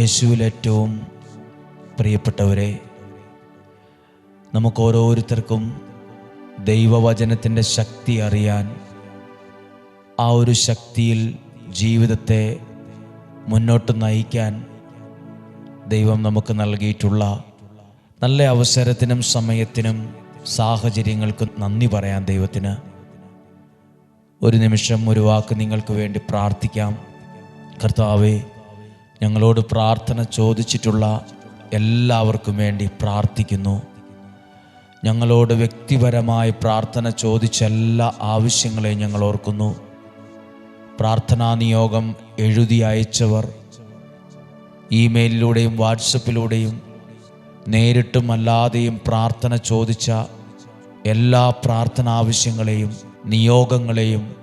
യേശുവിൽ ഏറ്റവും പ്രിയപ്പെട്ടവരെ നമുക്ക് ഓരോരുത്തർക്കും ദൈവവചനത്തിന്റെ ശക്തി അറിയാൻ ആ ഒരു ശക്തിയിൽ ജീവിതത്തെ മുന്നോട്ട് നയിക്കാൻ ദൈവം നമുക്ക് നൽകിയിട്ടുള്ള നല്ല അവസരത്തിനും സമയത്തിനും സാഹചര്യങ്ങൾക്കും നന്ദി പറയാൻ ദൈവത്തിന്. ഒരു നിമിഷം ഒരു വാക്ക് നിങ്ങൾക്ക് വേണ്ടി പ്രാർത്ഥിക്കാം. കർത്താവേ ഞങ്ങളോട് പ്രാർത്ഥന ചോദിച്ചിട്ടുള്ള എല്ലാവർക്കും വേണ്ടി പ്രാർത്ഥിക്കുന്നു. ഞങ്ങളോട് വ്യക്തിപരമായി പ്രാർത്ഥന ചോദിച്ച എല്ലാ ആവശ്യങ്ങളെയും ഞങ്ങൾ ഓർക്കുന്നു. പ്രാർത്ഥനാ നിയോഗം എഴുതി അയച്ചവർ ഇമെയിലിലൂടെയും വാട്സപ്പിലൂടെയും നേരിട്ടും അല്ലാതെയും പ്രാർത്ഥന ചോദിച്ച എല്ലാ പ്രാർത്ഥന ആവശ്യങ്ങളെയും നിയോഗങ്ങളെയും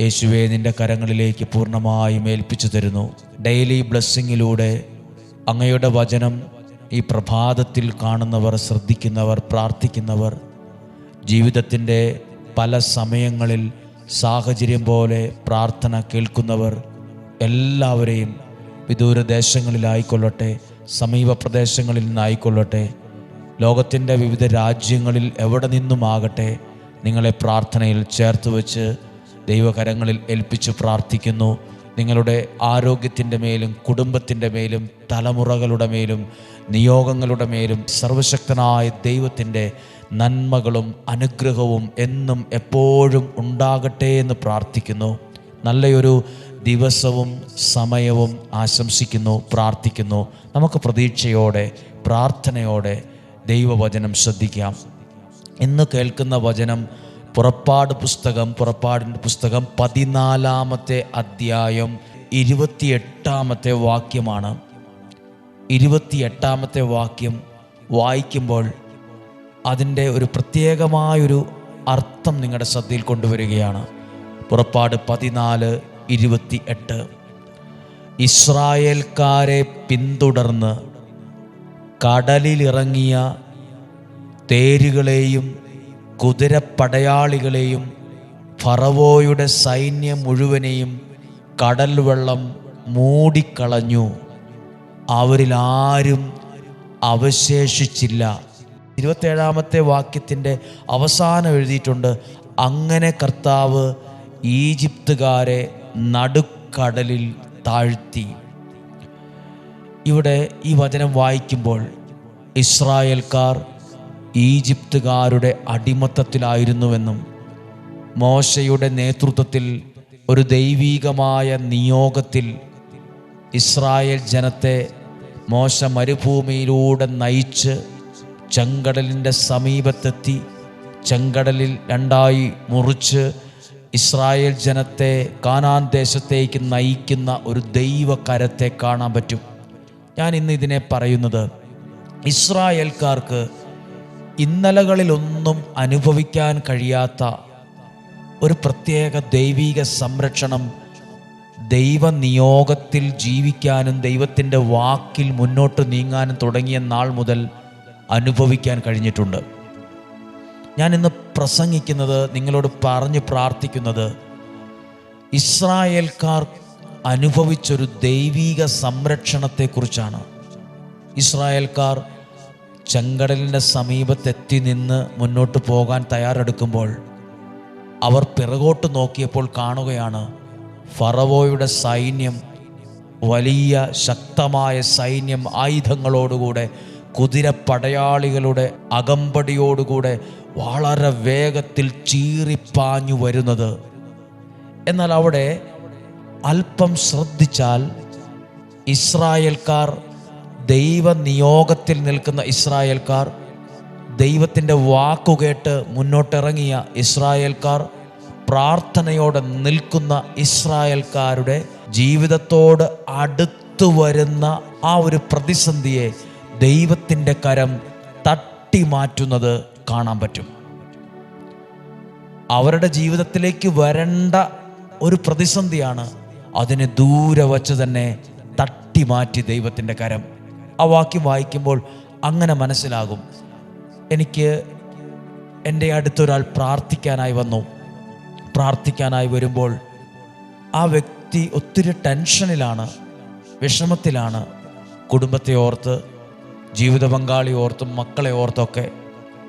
യേശുവെ നിന്റെ കരങ്ങളിലേക്ക് പൂർണമായും ഏൽപ്പിച്ചു തരുന്നു. ഡെയിലി ബ്ലെസ്സിങ്ങിലൂടെ അങ്ങയുടെ വചനം ഈ പ്രഭാതത്തിൽ കാണുന്നവർ ശ്രദ്ധിക്കുന്നവർ പ്രാർത്ഥിക്കുന്നവർ ജീവിതത്തിന്റെ പല സമയങ്ങളിൽ സാഹചര്യം പോലെ പ്രാർത്ഥന കേൾക്കുന്നവർ എല്ലാവരെയും വിദൂര ദേശങ്ങളിലായിക്കൊള്ളട്ടെ സമീപ പ്രദേശങ്ങളിൽ നിന്നായിക്കൊള്ളട്ടെ ലോകത്തിന്റെ വിവിധ രാജ്യങ്ങളിൽ എവിടെ നിന്നുമാകട്ടെ നിങ്ങളെ പ്രാർത്ഥനയിൽ ചേർത്ത് വെച്ച് ദൈവകരങ്ങളിൽ ഏൽപ്പിച്ച് പ്രാർത്ഥിക്കുന്നു. നിങ്ങളുടെ ആരോഗ്യത്തിന്റെ മേലും കുടുംബത്തിന്റെ മേലും തലമുറകളുടെ മേലും നിയോഗങ്ങളുടെ മേലും സർവശക്തനായ ദൈവത്തിന്റെ നന്മകളും അനുഗ്രഹവും എന്നും എപ്പോഴും ഉണ്ടാകട്ടെ എന്ന് പ്രാർത്ഥിക്കുന്നു. നല്ലയൊരു ദിവസവും സമയവും ആശംസിക്കുന്നു പ്രാർത്ഥിക്കുന്നു. നമുക്ക് പ്രതീക്ഷയോടെ പ്രാർത്ഥനയോടെ ദൈവവചനം ശ്രദ്ധിക്കാം. ഇന്ന് കേൾക്കുന്ന വചനം പുറപ്പാട് പുസ്തകം പുറപ്പാടിന്റെ പുസ്തകം പതിനാലാമത്തെ അധ്യായം ഇരുപത്തിയെട്ടാമത്തെ വാക്യമാണ്. ഇരുപത്തിയെട്ടാമത്തെ വാക്യം വായിക്കുമ്പോൾ അതിന്റെ ഒരു പ്രത്യേകമായൊരു അർത്ഥം നിങ്ങളുടെ ശ്രദ്ധയിൽ കൊണ്ടുവരികയാണ്. പുറപ്പാട് പതിനാല് ഇരുപത്തി എട്ട് ഇസ്രായേൽക്കാരെ പിന്തുടർന്ന് കടലിലിറങ്ങിയ തേരുകളെയും കുതിരപ്പടയാളികളെയും ഫറവോയുടെ സൈന്യം മുഴുവനെയും കടൽ വെള്ളം മൂടിക്കളഞ്ഞു. അവരിൽ ആരും അവശേഷിച്ചില്ല. ഇരുപത്തേഴാമത്തെ വാക്യത്തിന്റെ അവസാനം എഴുതിയിട്ടുണ്ട് അങ്ങനെ കർത്താവ് ഈജിപ്തുകാരെ നടുക്കടലിൽ താഴ്ത്തി. ഇവിടെ ഈ വചനം വായിക്കുമ്പോൾ ഇസ്രായേൽക്കാർ ഈജിപ്തുകാരുടെ അടിമത്തത്തിലായിരുന്നുവെന്നും മോശയുടെ നേതൃത്വത്തിൽ ഒരു ദൈവീകമായ നിയോഗത്തിൽ ഇസ്രായേൽ ജനത്തെ മോശ മരുഭൂമിയിലൂടെ നയിച്ച് ചെങ്കടലിന്റെ സമീപത്തെത്തി ചെങ്കടലിൽ രണ്ടായി മുറിച്ച് ഇസ്രായേൽ ജനത്തെ കാനാൻ ദേശത്തേക്ക് നയിക്കുന്ന ഒരു ദൈവകരത്തെ കാണാൻ പറ്റും. ഞാൻ ഇന്ന് ഇതിനെ പറയുന്നത് ഇസ്രായേൽക്കാർക്ക് ഇന്നലകളിലൊന്നും അനുഭവിക്കാൻ കഴിയാത്ത ഒരു പ്രത്യേക ദൈവീക സംരക്ഷണം ദൈവനിയോഗത്തിൽ ജീവിക്കാനും ദൈവത്തിന്റെ വാക്കിൽ മുന്നോട്ട് നീങ്ങാനും തുടങ്ങിയ നാൾ മുതൽ അനുഭവിക്കാൻ കഴിഞ്ഞിട്ടുണ്ട്. ഞാൻ ഇന്ന് പ്രസംഗിക്കുന്നത് നിങ്ങളോട് പറഞ്ഞ് പ്രാർത്ഥിക്കുന്നത് ഇസ്രായേൽക്കാർ അനുഭവിച്ചൊരു ദൈവീക സംരക്ഷണത്തെക്കുറിച്ചാണ്. ഇസ്രായേൽക്കാർ ചെങ്കടലിന്റെ സമീപത്തെത്തി നിന്ന് മുന്നോട്ട് പോകാൻ തയ്യാറെടുക്കുമ്പോൾ അവർ പിറകോട്ട് നോക്കിയപ്പോൾ കാണുകയാണ് ഫറവോയുടെ സൈന്യം വലിയ ശക്തമായ സൈന്യം ആയുധങ്ങളോടുകൂടെ കുതിരപ്പടയാളികളുടെ അകമ്പടിയോടുകൂടെ വളരെ വേഗത്തിൽ ചീറിപ്പാഞ്ഞു വരുന്നത്. എന്നാൽ അവിടെ അല്പം ശ്രദ്ധിച്ചാൽ ഇസ്രായേൽക്കാർ ദൈവനിയോഗത്തിൽ നിൽക്കുന്ന ഇസ്രായേൽക്കാർ ദൈവത്തിന്റെ വാക്കുകേട്ട് മുന്നോട്ടിറങ്ങിയ ഇസ്രായേൽക്കാർ പ്രാർത്ഥനയോടെ നിൽക്കുന്ന ഇസ്രായേൽക്കാരുടെ ജീവിതത്തോട് അടുത്തു വരുന്ന ആ ഒരു പ്രതിസന്ധിയെ ദൈവത്തിന്റെ കരം തട്ടി മാറ്റുന്നത് കാണാൻ പറ്റും. അവരുടെ ജീവിതത്തിലേക്ക് വരേണ്ട ഒരു പ്രതിസന്ധിയാണ് അതിനെ ദൂരെ വച്ച് തന്നെ തട്ടി മാറ്റി ദൈവത്തിന്റെ കരം. ആ വാക്യം വായിക്കുമ്പോൾ അങ്ങനെ മനസ്സിലാകും. എനിക്ക് എന്റെ അടുത്തൊരാൾ പ്രാർത്ഥിക്കാനായി വന്നു. പ്രാർത്ഥിക്കാനായി വരുമ്പോൾ ആ വ്യക്തി ഒത്തിരി ടെൻഷനിലാണ് വിഷമത്തിലാണ്. കുടുംബത്തെ ഓർത്ത് ജീവിത പങ്കാളി ഓർത്തും മക്കളെ ഓർത്തൊക്കെ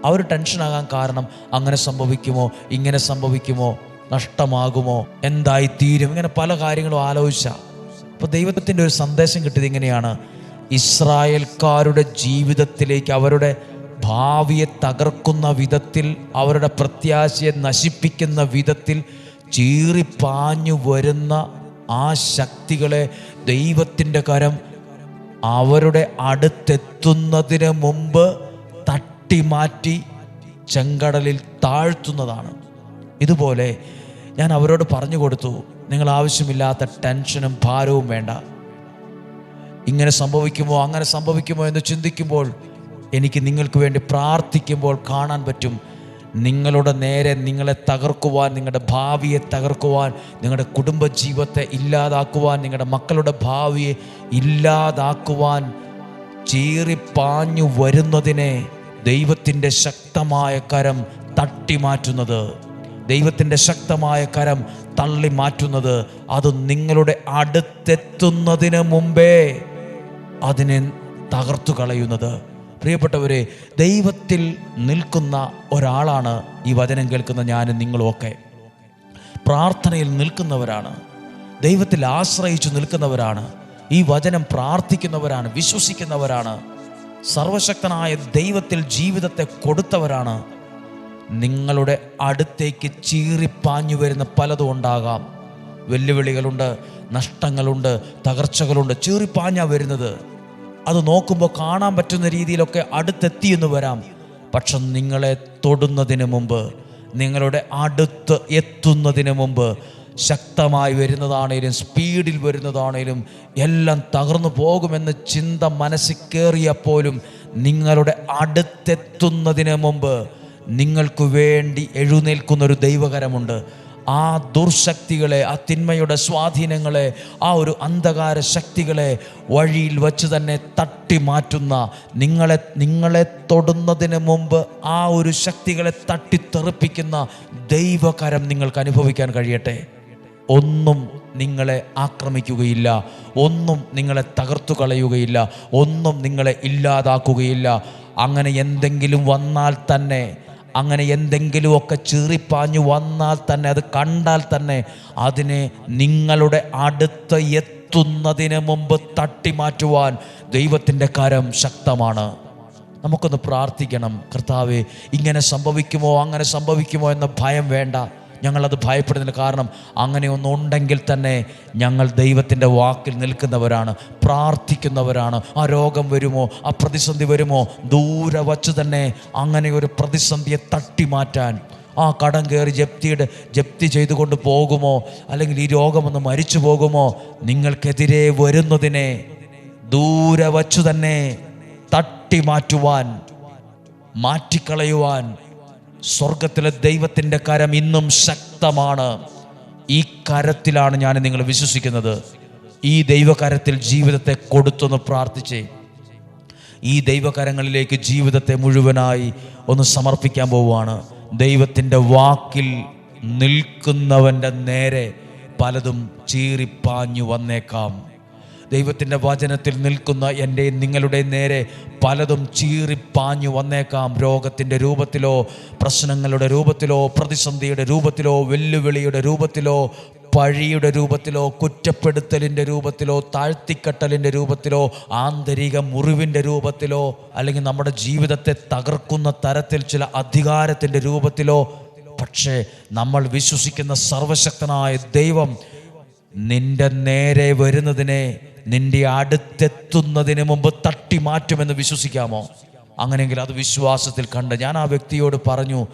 അവർ ടെൻഷനാകാൻ കാരണം അങ്ങനെ സംഭവിക്കുമോ ഇങ്ങനെ സംഭവിക്കുമോ നഷ്ടമാകുമോ എന്തായി തീരും ഇങ്ങനെ പല കാര്യങ്ങളും ആലോചിച്ച. അപ്പോൾ ദൈവത്തിന്റെ ഒരു സന്ദേശം കിട്ടിയത് ഇങ്ങനെയാണ്. ഇസ്രായേൽക്കാരുടെ ജീവിതത്തിലേക്ക് അവരുടെ ഭാവിയെ തകർക്കുന്ന വിധത്തിൽ അവരുടെ പ്രത്യാശയെ നശിപ്പിക്കുന്ന വിധത്തിൽ ചീറിപ്പാഞ്ഞു വരുന്ന ആ ശക്തികളെ ദൈവത്തിന്റെ കരം അവരുടെ അടുത്തെത്തുന്നതിന് മുമ്പ് തട്ടിമാറ്റി ചെങ്കടലിൽ താഴ്ത്തുന്നതാണ്. ഇതുപോലെ ഞാൻ അവരോട് പറഞ്ഞു കൊടുത്തു നിങ്ങൾ ആവശ്യമില്ലാത്ത ടെൻഷനും ഭാരവും വേണ്ട. ഇങ്ങനെ സംഭവിക്കുമോ അങ്ങനെ സംഭവിക്കുമോ എന്ന് ചിന്തിക്കുമ്പോൾ എനിക്ക് നിങ്ങൾക്ക് വേണ്ടി പ്രാർത്ഥിക്കുമ്പോൾ കാണാൻ പറ്റും. നിങ്ങളുടെ നേരെ നിങ്ങളെ തകർക്കുവാൻ നിങ്ങളുടെ ഭാവിയെ തകർക്കുവാൻ നിങ്ങളുടെ കുടുംബജീവിതത്തെ ഇല്ലാതാക്കുവാൻ നിങ്ങളുടെ മക്കളുടെ ഭാവിയെ ഇല്ലാതാക്കുവാൻ ചീറിപ്പാഞ്ഞു വരുന്നതിനെ ദൈവത്തിന്റെ ശക്തമായ കരം തട്ടി മാറ്റുന്നത് ദൈവത്തിന്റെ ശക്തമായ കരം തള്ളി മാറ്റുന്നത് അത് നിങ്ങളുടെ അടുത്തെത്തുന്നതിന് മുമ്പേ അതിനെ തകർത്തു കളയുന്നത്. പ്രിയപ്പെട്ടവരെ ദൈവത്തിൽ നിൽക്കുന്ന ഒരാളാണ് ഈ വചനം കേൾക്കുന്ന ഞാനും നിങ്ങളുമൊക്കെ പ്രാർത്ഥനയിൽ നിൽക്കുന്നവരാണ്. ദൈവത്തിൽ ആശ്രയിച്ചു നിൽക്കുന്നവരാണ്. ഈ വചനം പ്രാർത്ഥിക്കുന്നവരാണ് വിശ്വസിക്കുന്നവരാണ്. സർവശക്തനായ ദൈവത്തിൽ ജീവിതത്തെ കൊടുത്തവരാണ്. നിങ്ങളുടെ അടുത്തേക്ക് ചീറിപ്പാഞ്ഞു വരുന്ന പലതും ഉണ്ടാകാം. വെല്ലുവിളികളുണ്ട് നഷ്ടങ്ങളുണ്ട് തകർച്ചകളുണ്ട്. ചീറിപ്പാഞ്ഞാ വരുന്നത്. അത് നോക്കുമ്പോൾ കാണാൻ പറ്റുന്ന രീതിയിലൊക്കെ അടുത്തെത്തി എന്ന് വരാം. പക്ഷെ നിങ്ങളെ തൊടുന്നതിന് മുമ്പ് നിങ്ങളുടെ അടുത്ത് എത്തുന്നതിന് മുമ്പ് ശക്തമായി വരുന്നതാണേലും സ്പീഡിൽ വരുന്നതാണേലും എല്ലാം തകർന്നു പോകുമെന്ന് ചിന്ത മനസ്സിൽ കയറിയപ്പോലും നിങ്ങളുടെ അടുത്തെത്തുന്നതിന് മുമ്പ് നിങ്ങൾക്ക് വേണ്ടി എഴുന്നേൽക്കുന്നൊരു ദൈവകരമുണ്ട്. ആ ദുർശക്തികളെ ആ തിന്മയുടെ സ്വാധീനങ്ങളെ ആ ഒരു അന്ധകാര ശക്തികളെ വഴിയിൽ വച്ച് തന്നെ തട്ടി മാറ്റുന്ന നിങ്ങളെ നിങ്ങളെ തൊടുന്നതിന് മുമ്പ് ആ ഒരു ശക്തികളെ തട്ടിത്തെറിപ്പിക്കുന്ന ദൈവകരം നിങ്ങൾക്ക് അനുഭവിക്കാൻ കഴിയട്ടെ. ഒന്നും നിങ്ങളെ ആക്രമിക്കുകയില്ല ഒന്നും നിങ്ങളെ തകർത്തു കളയുകയില്ല ഒന്നും നിങ്ങളെ ഇല്ലാതാക്കുകയില്ല. അങ്ങനെ എന്തെങ്കിലും വന്നാൽ തന്നെ അങ്ങനെ എന്തെങ്കിലുമൊക്കെ ചീറിപ്പാഞ്ഞു വന്നാൽ തന്നെ അത് കണ്ടാൽ തന്നെ അതിനെ നിങ്ങളുടെ അടുത്ത് എത്തുന്നതിന് മുമ്പ് തട്ടിമാറ്റുവാൻ ദൈവത്തിന്റെ കരം ശക്തമാണ്. നമുക്കൊന്ന് പ്രാർത്ഥിക്കണം. കർത്താവെ ഇങ്ങനെ സംഭവിക്കുമോ അങ്ങനെ സംഭവിക്കുമോ എന്ന ഭയം വേണ്ട. ഞങ്ങളത് ഭയപ്പെടുന്നതിന് കാരണം അങ്ങനെ ഒന്നുണ്ടെങ്കിൽ തന്നെ ഞങ്ങൾ ദൈവത്തിന്റെ വാക്കിൽ നിൽക്കുന്നവരാണ് പ്രാർത്ഥിക്കുന്നവരാണ്. ആ രോഗം വരുമോ? ആ പ്രതിസന്ധി വരുമോ? ദൂരെ വച്ച് തന്നെ അങ്ങനെ ഒരു പ്രതിസന്ധിയെ തട്ടിമാറ്റാൻ. ആ കടം കയറി ജപ്തിയുടെ ജപ്തി ചെയ്തുകൊണ്ട് പോകുമോ? അല്ലെങ്കിൽ ഈ രോഗമൊന്ന് മരിച്ചു പോകുമോ? നിങ്ങൾക്കെതിരെ വരുന്നതിനെ ദൂരെ വച്ചു തന്നെ തട്ടി മാറ്റുവാൻ മാറ്റിക്കളയുവാൻ സ്വർഗത്തിലെ ദൈവത്തിന്റെ കരം ഇന്നും ശക്തമാണ്. ഈ കരത്തിലാണ് ഞാൻ നിങ്ങൾ വിശ്വസിക്കുന്നത്. ഈ ദൈവകരത്തിൽ ജീവിതത്തെ കൊടുത്തൊന്ന് പ്രാർത്ഥിച്ചേ. ഈ ദൈവകരങ്ങളിലേക്ക് ജീവിതത്തെ മുഴുവനായി ഒന്ന് സമർപ്പിക്കാൻ പോവുകയാണ്. ദൈവത്തിന്റെ വാക്കിൽ നിൽക്കുന്നവന്റെ നേരെ പലതും ചീറിപ്പാഞ്ഞു വന്നേക്കാം. ദൈവത്തിന്റെ വചനത്തിൽ നിൽക്കുന്ന എന്റെ നിങ്ങളുടെ നേരെ പലതും ചീറിപ്പാഞ്ഞു വന്നേക്കാം. രോഗത്തിന്റെ രൂപത്തിലോ പ്രശ്നങ്ങളുടെ രൂപത്തിലോ പ്രതിസന്ധിയുടെ രൂപത്തിലോ വെല്ലുവിളിയുടെ രൂപത്തിലോ പഴിയുടെ രൂപത്തിലോ കുറ്റപ്പെടുത്തലിന്റെ രൂപത്തിലോ താഴ്ത്തിക്കെട്ടലിന്റെ രൂപത്തിലോ ആന്തരിക മുറിവിന്റെ രൂപത്തിലോ അല്ലെങ്കിൽ നമ്മുടെ ജീവിതത്തെ തകർക്കുന്ന തരത്തിൽ ചില അധികാരത്തിന്റെ രൂപത്തിലോ പക്ഷേ നമ്മൾ വിശ്വസിക്കുന്ന സർവശക്തനായ ദൈവം നിന്റെ നേരെ വരുന്നതിനെ നിന്റെ അടുത്തെത്തുന്നതിന് മുമ്പ് തട്ടി മാറ്റുമെന്ന് വിശ്വസിക്കാമോ? അങ്ങനെയെങ്കിൽ അത് വിശ്വാസത്തിൽ കണ്ട് ഞാൻ ആ വ്യക്തിയോട് പറഞ്ഞു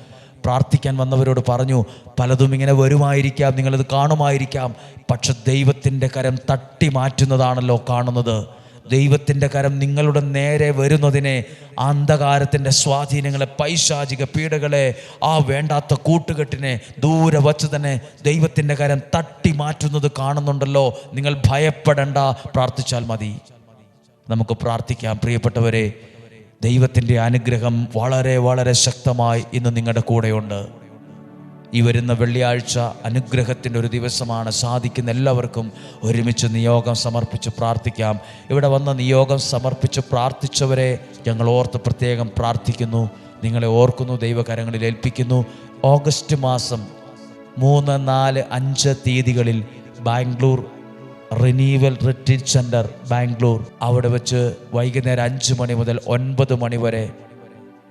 പ്രാർത്ഥിക്കാൻ വന്നവരോട് പറഞ്ഞു പലതും ഇങ്ങനെ വരുമായിരിക്കാം നിങ്ങളത് കാണുമായിരിക്കാം പക്ഷെ ദൈവത്തിന്റെ കരം തട്ടി മാറ്റുന്നതാണല്ലോ കാണുന്നത്. ദൈവത്തിന്റെ കരം നിങ്ങളുടെ നേരെ വരുന്നതിനെ അന്ധകാരത്തിന്റെ സ്വാധീനങ്ങളെ പൈശാചിക പീഡകളെ ആ വേണ്ടാത്ത കൂട്ടുകെട്ടിനെ ദൂരെ വച്ച് തന്നെ ദൈവത്തിന്റെ കരം തട്ടി മാറ്റുന്നത് കാണുന്നുണ്ടല്ലോ. നിങ്ങൾ ഭയപ്പെടേണ്ട പ്രാർത്ഥിച്ചാൽ മതി. നമുക്ക് പ്രാർത്ഥിക്കാം. പ്രിയപ്പെട്ടവരെ ദൈവത്തിന്റെ അനുഗ്രഹം വളരെ വളരെ ശക്തമായി ഇന്ന് നിങ്ങളുടെ കൂടെയുണ്ട്. ഈ വരുന്ന വെള്ളിയാഴ്ച അനുഗ്രഹത്തിന്റെ ഒരു ദിവസമാണ്. സാധിക്കുന്ന എല്ലാവർക്കും ഒരുമിച്ച് നിയോഗം സമർപ്പിച്ച് പ്രാർത്ഥിക്കാം. ഇവിടെ വന്ന നിയോഗം സമർപ്പിച്ച് പ്രാർത്ഥിച്ചവരെ ഞങ്ങൾ ഓർത്ത് പ്രത്യേകം പ്രാർത്ഥിക്കുന്നു. നിങ്ങളെ ഓർക്കുന്നു ദൈവകരങ്ങളിൽ ഏൽപ്പിക്കുന്നു. ഓഗസ്റ്റ് മാസം മൂന്ന് നാല് അഞ്ച് തീയതികളിൽ Bangalore renewal retreat centre Bangalore അവിടെ വെച്ച് വൈകുന്നേരം അഞ്ച് മണി മുതൽ ഒൻപത് മണി വരെ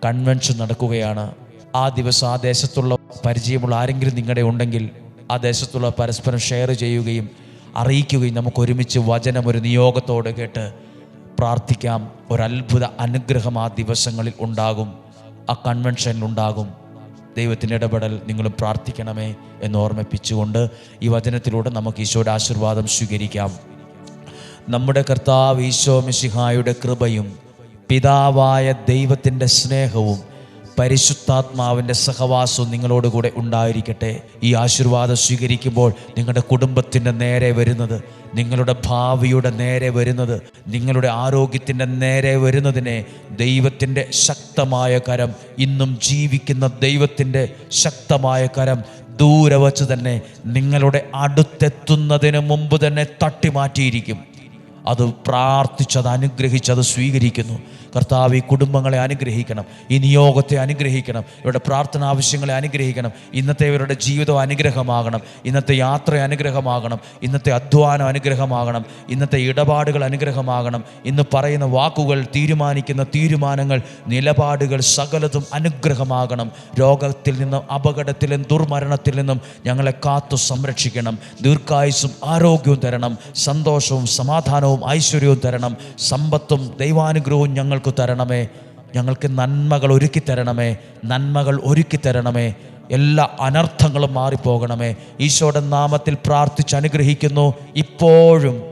കൺവെൻഷൻ നടക്കുകയാണ്. ആ ദിവസം ആ ദേശത്തുള്ള പരിചയമുള്ള ആരെങ്കിലും നിങ്ങളുടെ ഉണ്ടെങ്കിൽ ആ ദേശത്തുള്ള പരസ്പരം ഷെയർ ചെയ്യുകയും അറിയിക്കുകയും നമുക്ക് ഒരുമിച്ച് വചനം ഒരു നിയോഗത്തോടെ കേട്ട് പ്രാർത്ഥിക്കാം. ഒരത്ഭുത അനുഗ്രഹം ആ ദിവസങ്ങളിൽ ഉണ്ടാകും. ആ കൺവെൻഷനിൽ ഉണ്ടാകും. ദൈവത്തിന്റെ ഇടപെടൽ നിങ്ങളും പ്രാർത്ഥിക്കണമേ എന്ന് ഓർമ്മിപ്പിച്ചുകൊണ്ട് ഈ വചനത്തിലൂടെ നമുക്ക് ഈശോയുടെ ആശീർവാദം സ്വീകരിക്കാം. നമ്മുടെ കർത്താവ് ഈശോ മിശിഹായുടെ കൃപയും പിതാവായ ദൈവത്തിന്റെ സ്നേഹവും പരിശുദ്ധാത്മാവിന്റെ സഹവാസം നിങ്ങളോടുകൂടെ ഉണ്ടായിരിക്കട്ടെ. ഈ ആശീർവാദം സ്വീകരിക്കുമ്പോൾ നിങ്ങളുടെ കുടുംബത്തിന്റെ നേരെ വരുന്നത് നിങ്ങളുടെ ഭാവിയുടെ നേരെ വരുന്നത് നിങ്ങളുടെ ആരോഗ്യത്തിന്റെ നേരെ വരുന്നതിനെ ദൈവത്തിന്റെ ശക്തമായ കരം ഇന്നും ജീവിക്കുന്ന ദൈവത്തിന്റെ ശക്തമായ കരം ദൂരെ വച്ച് തന്നെ നിങ്ങളുടെ അടുത്തെത്തുന്നതിന് മുമ്പ് തന്നെ തട്ടിമാറ്റിയിരിക്കും. അത് പ്രാർത്ഥിച്ചത് അനുഗ്രഹിച്ചത് സ്വീകരിക്കുന്നു. കർത്താവ് ഈ കുടുംബങ്ങളെ അനുഗ്രഹിക്കണം ഈ നിയോഗത്തെ അനുഗ്രഹിക്കണം ഇവരുടെ പ്രാർത്ഥന ആവശ്യങ്ങളെ അനുഗ്രഹിക്കണം ഇന്നത്തെ ഇവരുടെ ജീവിതം അനുഗ്രഹമാകണം ഇന്നത്തെ യാത്ര അനുഗ്രഹമാകണം ഇന്നത്തെ അധ്വാനം അനുഗ്രഹമാകണം ഇന്നത്തെ ഇടപാടുകൾ അനുഗ്രഹമാകണം. ഇന്ന് പറയുന്ന വാക്കുകൾ തീരുമാനിക്കുന്ന തീരുമാനങ്ങൾ നിലപാടുകൾ സകലതും അനുഗ്രഹമാകണം. രോഗത്തിൽ നിന്നും അപകടത്തിൽ നിന്നും ദുർമരണത്തിൽ നിന്നും ഞങ്ങളെ കാത്തു സംരക്ഷിക്കണം. ദീർഘായുസും ആരോഗ്യവും തരണം. സന്തോഷവും സമാധാനവും ഐശ്വര്യവും തരണം. സമ്പത്തും ദൈവാനുഗ്രഹവും ഞങ്ങൾക്ക് തരണമേ. ഞങ്ങൾക്ക് നന്മകൾ ഒരുക്കി തരണമേ. നന്മകൾ ഒരുക്കി തരണമേ. എല്ലാ അനർത്ഥങ്ങളും മാറിപ്പോകണമേ. ഈശോയുടെ നാമത്തിൽ പ്രാർത്ഥിച്ച് അനുഗ്രഹിക്കുന്നു. ഇപ്പോഴും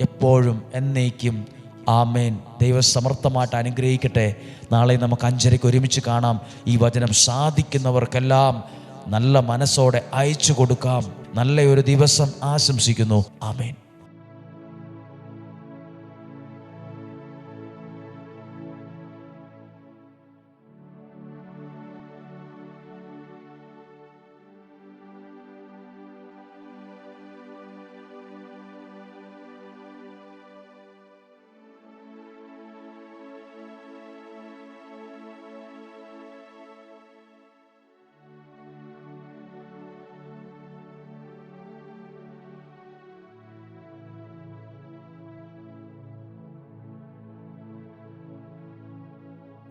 എപ്പോഴും എന്നേക്കും. ആമേൻ. ദൈവസമർത്ഥമായിട്ട് അനുഗ്രഹിക്കട്ടെ. നാളെ നമുക്ക് അഞ്ചരയ്ക്ക് ഒരുമിച്ച് കാണാം. ഈ വചനം സാധിക്കുന്നവർക്കെല്ലാം നല്ല മനസ്സോടെ അയച്ചു കൊടുക്കാം. നല്ലൊരു ദിവസം ആശംസിക്കുന്നു. ആമേൻ.